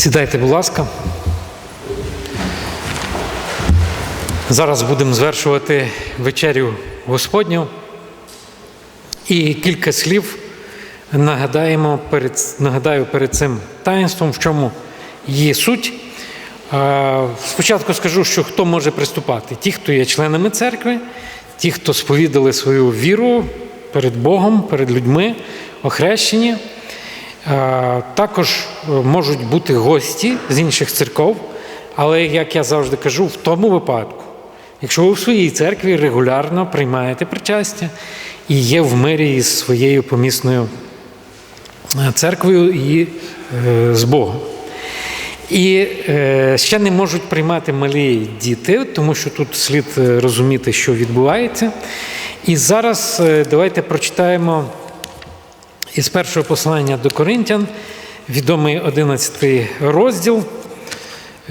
Сідайте, будь ласка. Зараз будемо звершувати вечерю Господню. І кілька слів нагадаємо перед, нагадаю перед цим таїнством, в чому є суть. Спочатку скажу, що хто може приступати? Ті, хто є членами церкви, ті, хто сповідали свою віру перед Богом, перед людьми, охрещені. Е, Також е, можуть бути гості з інших церков, але, як я завжди кажу, в тому випадку, якщо ви в своїй церкві регулярно приймаєте причастя і є в мирі із своєю помісною е, церквою і з Богом. І ще не можуть приймати малі діти, тому що тут слід розуміти, що відбувається. І зараз давайте прочитаємо із першого послання до Коринтян, відомий 11 розділ.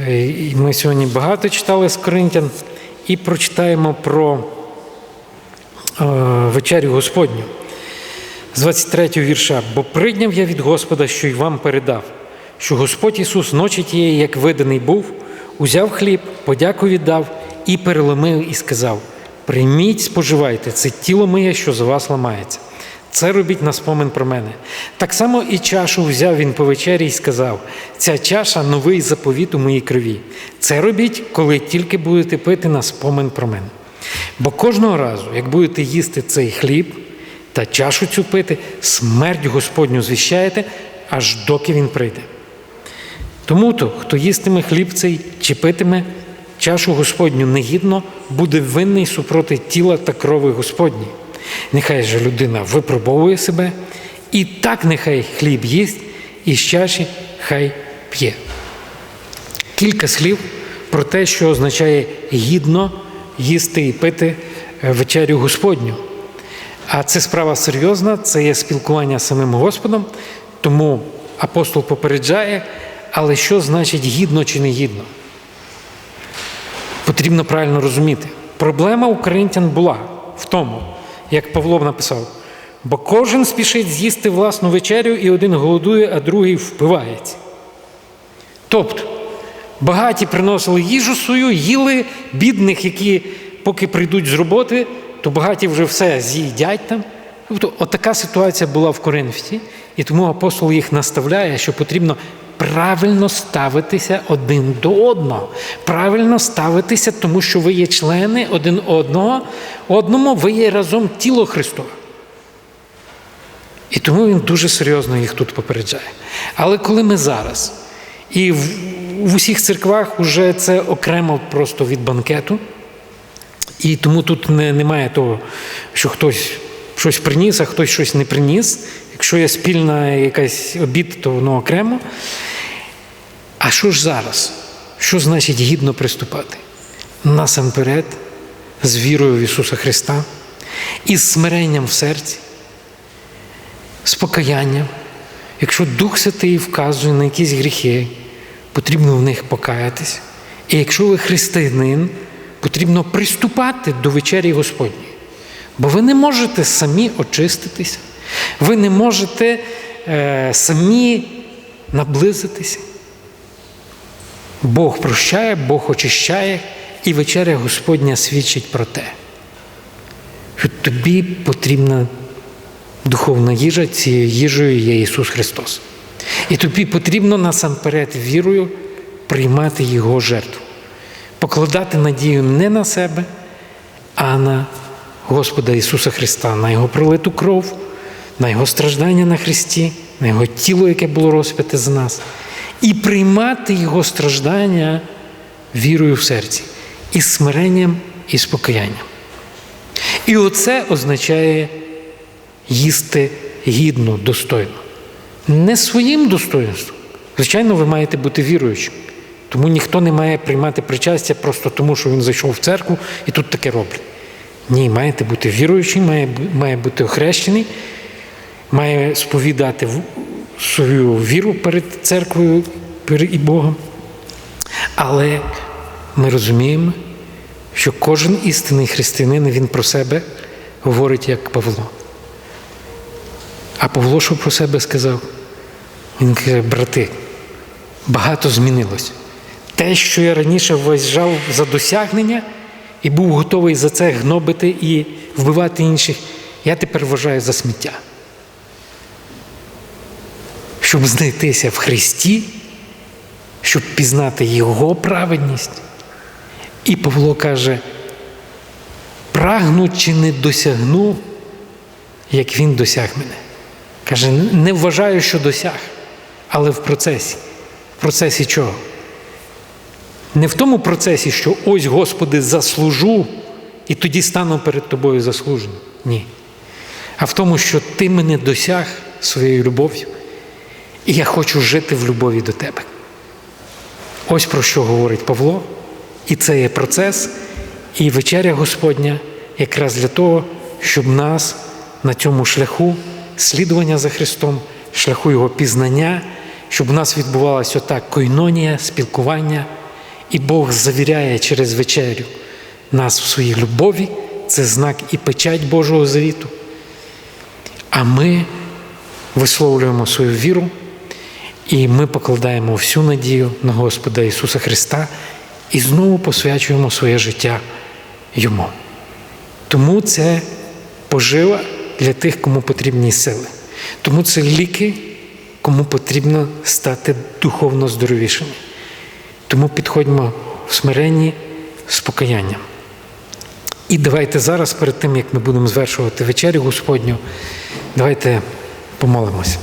Е, і Ми сьогодні багато читали з Коринтян, і прочитаємо про е, вечерю Господню з 23 вірша. Бо прийняв я від Господа, що й вам передав, що Господь Ісус ночі тієї, як виданий був, узяв хліб, подяку віддав і переломив, і сказав: Прийміть, споживайте, це тіло моє, що за вас ламається. Це робіть на спомин про мене. Так само і чашу взяв він по вечері і сказав: ця чаша новий заповіт у моїй крові. Це робіть, коли тільки будете пити на спомин про мене. Бо кожного разу, як будете їсти цей хліб та чашу цю пити, смерть Господню звіщаєте, аж доки він прийде. Тому то, хто їстиме хліб цей чи питиме чашу Господню негідно, буде винний супроти тіла та крови Господні. Нехай же людина випробовує себе, і так нехай хліб їсть, і з чаші хай п'є. Кілька слів про те, що означає гідно їсти і пити е, вечерю Господню. А це справа серйозна, це є спілкування з самим Господом, тому апостол попереджає, але що значить гідно чи не гідно? Потрібно правильно розуміти. Проблема у коринтян була в тому, як Павло написав, бо кожен спішить з'їсти власну вечерю, і один голодує, а другий впивається. Тобто, багаті приносили їжу свою, їли бідних, які поки прийдуть з роботи, то багаті вже все з'їдять там. Тобто, отака ситуація була в Коринфі, і тому апостол їх наставляє, що потрібно правильно ставитися один до одного. Правильно ставитися, тому що ви є члени один одного, одному ви є разом тіло Христове. І тому він дуже серйозно їх тут попереджає. Але коли ми зараз, і в, в усіх церквах вже це окремо просто від банкету, і тому тут не, немає того, що хтось щось приніс, а хтось щось не приніс. Якщо є спільна якась обід, то воно окремо. А що ж зараз? Що значить гідно приступати? Насамперед, з вірою в Ісуса Христа, із смиренням в серці, з покаянням. Якщо Дух Святий вказує на якісь гріхи, потрібно в них покаятися. І якщо ви християнин, потрібно приступати до вечері Господньої. Бо ви не можете самі очиститися, ви не можете е, самі наблизитися. Бог прощає, Бог очищає, і вечеря Господня свідчить про те, що тобі потрібна духовна їжа, цією їжею є Ісус Христос. І тобі потрібно насамперед вірою приймати Його жертву, покладати надію не на себе, а на Господа Ісуса Христа, на Його пролиту кров, на Його страждання на Христі, на Його тіло, яке було розп'яте за нас, і приймати Його страждання вірою в серці, із смиренням і спокаянням. І оце означає їсти гідно, достойно. Не своїм достоинством. Звичайно, ви маєте бути віруючим. Тому ніхто не має приймати причастя просто тому, що він зайшов в церкву і тут таке роблять. Ні, маєте бути віруючим, має, має бути охрещений, має сповідати свою віру перед церквою і Богом. Але ми розуміємо, що кожен істинний християнин він про себе говорить як Павло. А Павло що про себе сказав? Він каже, брати, багато змінилось. Те, що я раніше вважав за досягнення і був готовий за це гнобити і вбивати інших, я тепер вважаю за сміття. Щоб знайтися в Христі, щоб пізнати Його праведність. І Павло каже, прагну чи не досягну, як він досяг мене. Каже, не вважаю, що досяг, але в процесі. В процесі чого? Не в тому процесі, що ось, Господи, заслужу, і тоді стану перед тобою заслуженим. Ні. А в тому, що ти мене досяг своєю любов'ю, і я хочу жити в любові до тебе. Ось про що говорить Павло. І це є процес, і вечеря Господня якраз для того, щоб нас на цьому шляху слідування за Христом, шляху Його пізнання, щоб у нас відбувалася отак койнонія, спілкування, і Бог завіряє через вечерю нас в своїй любові, це знак і печать Божого завіту. А ми висловлюємо свою віру, і ми покладаємо всю надію на Господа Ісуса Христа і знову посвячуємо своє життя Йому. Тому це пожива для тих, кому потрібні сили. Тому це ліки, кому потрібно стати духовно здоровішими. Тому підходьмо в смиренні з покаянням. І давайте зараз, перед тим, як ми будемо звершувати вечерю Господню, давайте помолимося.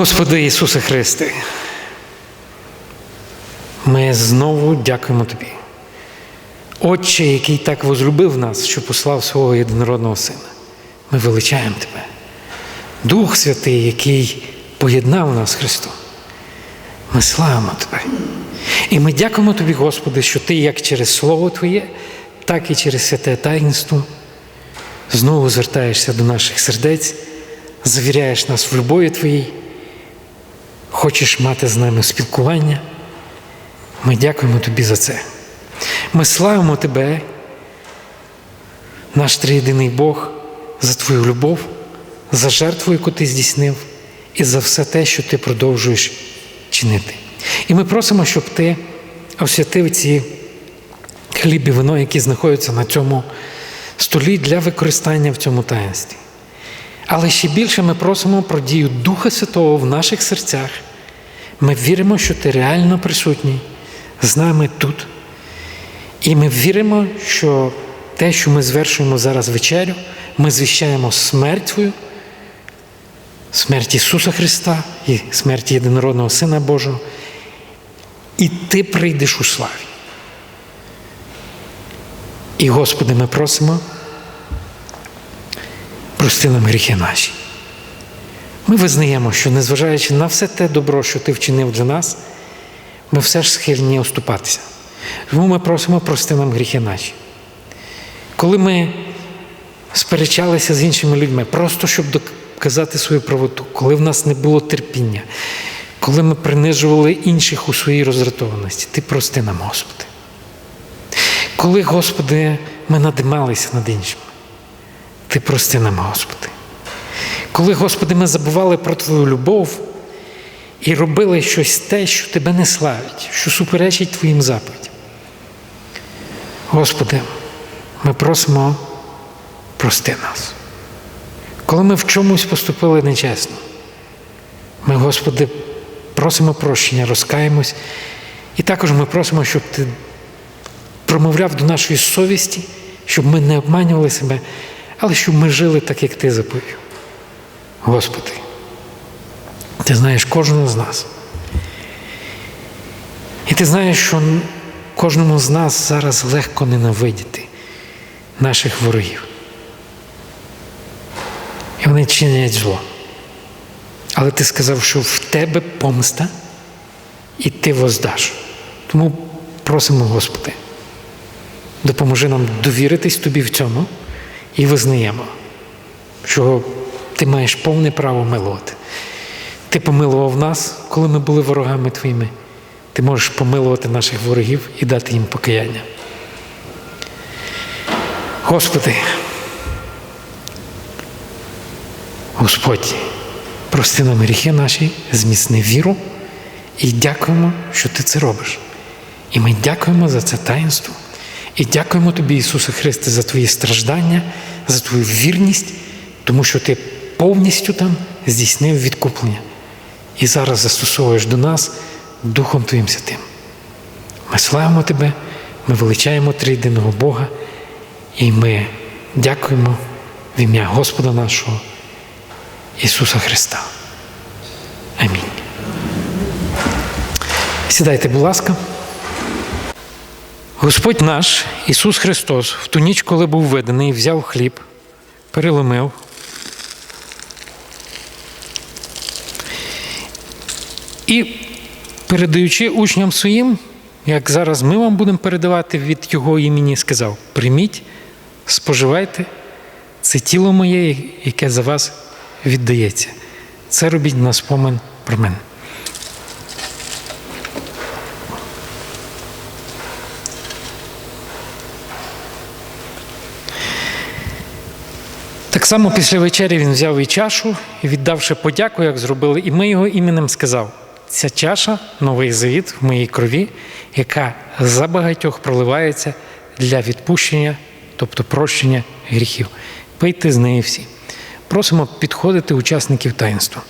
Господи Ісусе Христе, ми знову дякуємо Тобі. Отче, який так возлюбив нас, що послав свого єдинородного Сина. Ми величаємо Тебе. Дух Святий, який поєднав нас Христом. Ми славимо Тебе. І ми дякуємо Тобі, Господи, що Ти як через Слово Твоє, так і через святе таїнство знову звертаєшся до наших сердець, завіряєш нас в любові Твоїй, хочеш мати з нами спілкування. Ми дякуємо Тобі за це. Ми славимо Тебе, наш триєдиний Бог, за Твою любов, за жертву, яку Ти здійснив, і за все те, що Ти продовжуєш чинити. І ми просимо, щоб Ти освятив ці хліб і вино, які знаходяться на цьому столі для використання в цьому таїнстві. Але ще більше ми просимо про дію Духа Святого в наших серцях. Ми віримо, що Ти реально присутній з нами тут. І ми віримо, що те, що ми звершуємо зараз вечерю, ми звіщаємо смерть смерть Ісуса Христа і смерть єдинородного Сина Божого. І Ти прийдеш у славі. І, Господи, ми просимо, прости нам гріхи наші. Ми визнаємо, що незважаючи на все те добро, що Ти вчинив для нас, ми все ж схильні оступатися. Тому ми просимо прости нам гріхи наші. Коли ми сперечалися з іншими людьми, просто щоб доказати свою правоту, коли в нас не було терпіння, коли ми принижували інших у своїй роздратованості, Ти прости нам, Господи. Коли, Господи, ми надималися над іншими, Ти прости нам, Господи. Коли, Господи, ми забували про Твою любов і робили щось те, що Тебе не славить, що суперечить Твоїм заповідям. Господи, ми просимо прости нас. Коли ми в чомусь поступили нечесно, ми, Господи, просимо прощення, розкаємось. І також ми просимо, щоб Ти промовляв до нашої совісті, щоб ми не обманювали себе, але щоб ми жили так, як Ти заповів. Господи, Ти знаєш кожного з нас. І ти знаєш, що кожному з нас зараз легко ненавидіти наших ворогів. І вони чинять зло. Але ти сказав, що в тебе помста, і ти воздаш. Тому просимо, Господи, допоможи нам довіритись тобі в цьому і визнаємо, що ти маєш повне право милувати. Ти помилував нас, коли ми були ворогами твоїми. Ти можеш помилувати наших ворогів і дати їм покаяння. Господи, Господь, прости нам гріхи наші, зміцни віру і дякуємо, що ти це робиш. І ми дякуємо за це таїнство. І дякуємо тобі, Ісусе Христе, за твої страждання, за твою вірність, тому що ти повністю там здійснив відкуплення. І зараз застосовуєш до нас Духом Твоїм Святим. Ми славимо Тебе, ми величаємо трійдиного Бога, і ми дякуємо в ім'я Господа нашого Ісуса Христа. Амінь. Сідайте, будь ласка. Господь наш Ісус Христос в ту ніч, коли був виданий, взяв хліб, переломив. І передаючи учням своїм, як зараз ми вам будемо передавати від Його імені, сказав: прийміть, споживайте, це тіло моє, яке за вас віддається. Це робіть на спомин про мене. Так само після вечері він взяв і чашу і, віддавши подяку, як зробили, і ми його іменем сказав: ця чаша новий завіт в моїй крові, яка за багатьох проливається для відпущення, тобто прощення гріхів. Пийте з неї всі. Просимо підходити учасників таїнства.